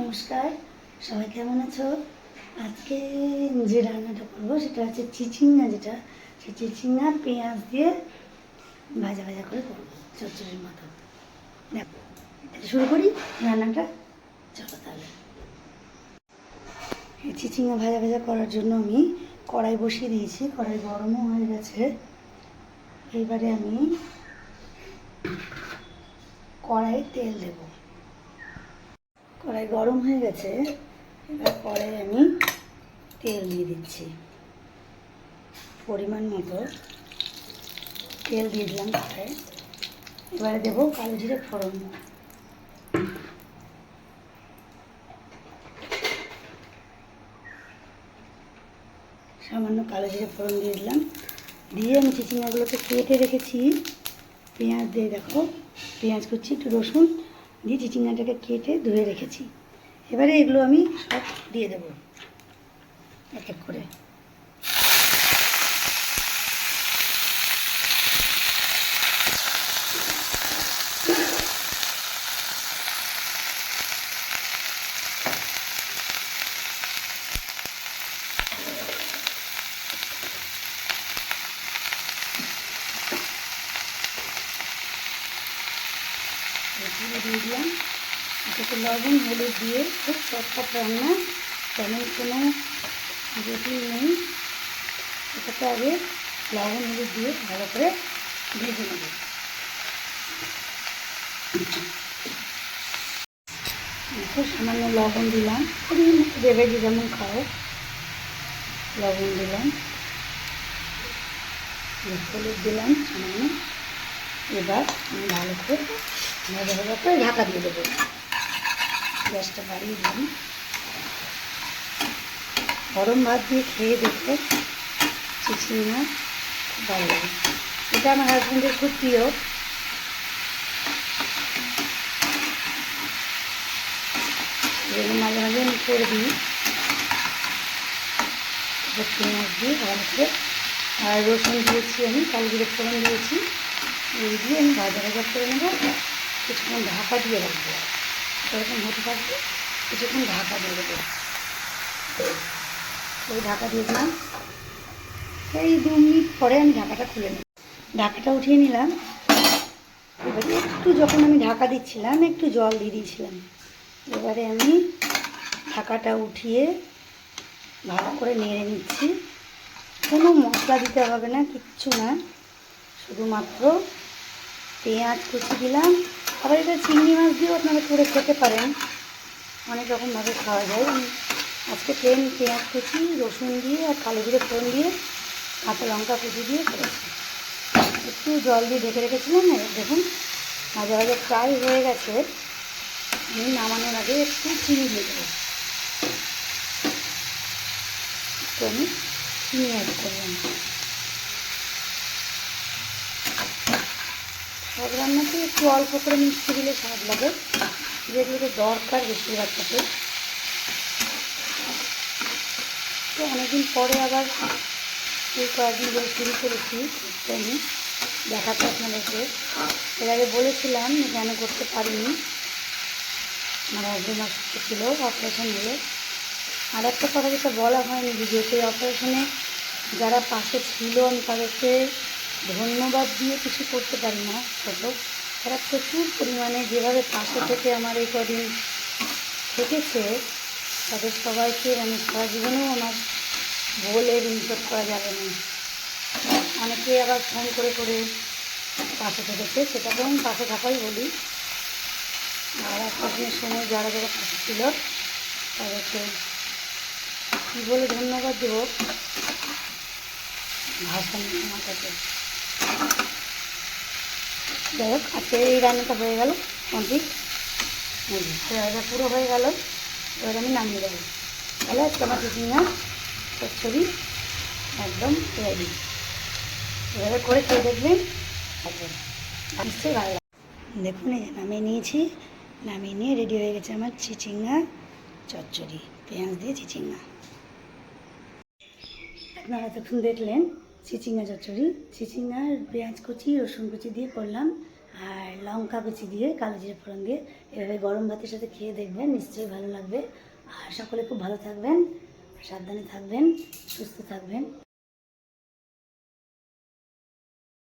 নমস্কার, সবাই কেমন আছো? আজকে যে রান্নাটা করব সেটা হচ্ছে চিচিঙ্গা যেটা, সেই চিচিঙ্গা পেঁয়াজ দিয়ে ভাজা ভাজা করে করব, চচ্চড়ির মতো। দেখো শুরু করি রান্নাটা? চলো তাহলে। এই চিচিঙ্গা ভাজা ভাজা করার জন্য আমি কড়াই বসিয়ে দিয়েছি, কড়াই গরমও হয়ে গেছে। এবারে আমি কড়াই তেল দেবো। কড়াই গরম হয়ে গেছে, এবার কড়াই আমি তেল দিয়ে দিচ্ছি। পরিমাণ মতো তেল দিয়ে দিলাম কড়াই এবারে দেবো কালো জিরে ফোড়ন। সামান্য কালো জিরে ফোড়ন দিয়ে দিলাম। দিয়ে আমি চিচিঙ্গাগুলোকে কেটে রেখেছি। পেঁয়াজ দিয়ে দেখো, পেঁয়াজ কুচি, একটু রসুন দিয়ে চিচিঙ্গাটাকে কেটে ধুয়ে রেখেছি। এবারে এগুলো আমি সব দিয়ে দেবো। এক এক করে। দিয়ে দিলাম। এটাকে লবণ, হলুদ দিয়ে খুব চটপট রান্না। তেমন কোনো জটিল নেই। এটাকে আগে লবণ, হলুদ দিয়ে ভালো করে ভেজে নেব। খুব সামান্য লবণ দিলাম। খুবই দেবে যে যেমন খাও। লবণ দিলাম। হলুদ দিলাম সামান্য। এবার আমি ভালো করে ভাজা ভাজা করে ঢাকা দিয়ে দেবো। গ্যাসটা বাড়িয়ে দিলাম। গরম ভাত দিয়ে খেয়ে দেখো চিচিঙ্গা খুব ভালো লাগে। এটা আমার হাজব্যান্ডের খুব প্রিয়। মাঝে মাঝে আমি করে দিই। এবার পেঁয়াজ দিয়ে ভালো আর রসুন দিয়েছি আমি কালো জিরে ফোড়ন দিয়েছি। এই দিয়ে আমি ভাজা ভাজা করে নেব। কিছুক্ষণ ঢাকা দিয়ে রাখব। এরকম হতে থাকবে, কিছুক্ষণ ঢাকা দিয়ে দেবো। ওই ঢাকা দিয়ে দিলাম। এই দু মিনিট পরে আমি ঢাকাটা খুলে নিই ঢাকাটা উঠিয়ে নিলাম। এবারে একটু যখন আমি ঢাকা দিচ্ছিলাম, একটু জল দিয়ে দিয়েছিলাম। এবারে আমি ঢাকাটা উঠিয়ে ভালো করে নেড়ে নিচ্ছি। কোনো মশলা দিতে হবে না, কিচ্ছু না। শুধুমাত্র পেঁয়াজ কুচি দিলাম। আবার এটা চিংড়ি মাছ দিয়েও আপনারা করে খেতে পারেন। অনেক রকমভাবে খাওয়া যায়। আমি আজকে প্লেন পেঁয়াজ কুচি, রসুন দিয়ে আর কালো জিরে ফোড়ন দিয়ে কাঁচা লঙ্কা কুচি দিয়ে করেছি। একটু জল দিয়ে ঢেকে রেখেছিলাম দেখুন মাঝে মাঝে প্রায় হয়ে গেছে। আমি নামানোর আগে একটু চিনি দিয়ে দেবো। একটু আমি চিনি অ্যাড করলাম। সব রান্নাতে একটু অল্প করে মিষ্টি দিলে স্বাদ লাগে। যেগুলোতে দরকার বেশিরভাগটাতে। তো অনেকদিন পরে আবার এই কয়েকদিন ধরে শুরু করেছি আমি দেখাতে আপনাদেরকে। এর আগে বলেছিলাম কেন করতে পারিনি। আমার হাজবেন্ড অসুস্থ ছিল অপারেশন হলে আর একটা কথা যেটা বলা হয়নি ভিডিওতে অপারেশনে যারা পাশে ছিল আমি তাদেরকে ধন্যবাদ দিয়ে কিছু করতে পারি না, ছোটো। তারা প্রচুর পরিমাণে যেভাবে পাশে থেকে আমার এই কদিন থেকেছে, তাদের সবাইকে আমি সারা জীবনেও আমার বলে ঋণ শোধ করা যাবে না। অনেকে আবার ফোন করে করে পাশে থেকেছে সেটাকেও আমি পাশে থাকাই বলি। আর অপারেশনের সময় যারা যারা পাশে ছিল, তাদেরকে কী বলে ধন্যবাদ দেবো? ভাষা আমার কাছে। যাই হোক, আজকে এই রান্নাটা হয়ে গেল কমপ্লিট রান্নাটা পুরো হয়ে গেল। এবার আমি নামিয়ে দেবো তাহলে আজকে আমার চিচিঙ্গা চচ্চড়ি একদম রেডি এভাবে করে খেয়ে দেখবেন। আচ্ছা নিশ্চয়ই ভালো লাগে দেখুন নামিয়ে নিয়েছি। নামিয়ে নিয়ে রেডি হয়ে গেছে আমার চিচিঙ্গা চচ্চড়ি। পেঁয়াজ দিয়ে চিচিঙ্গা। আপনারা তখন দেখলেন চিচিঙ্গা চচ্চড়ি চিচিঙ্গার পেঁয়াজ কুচি, রসুন কুচি দিয়ে করলাম, আর লঙ্কা কুচি দিয়ে কালো জিরে ফোড়ন দিয়ে। এভাবে গরম ভাতের সাথে খেয়ে দেখবেন, নিশ্চয়ই ভালো লাগবে। আর সকলে খুব ভালো থাকবেন, সাবধানে থাকবেন, সুস্থ থাকবেন।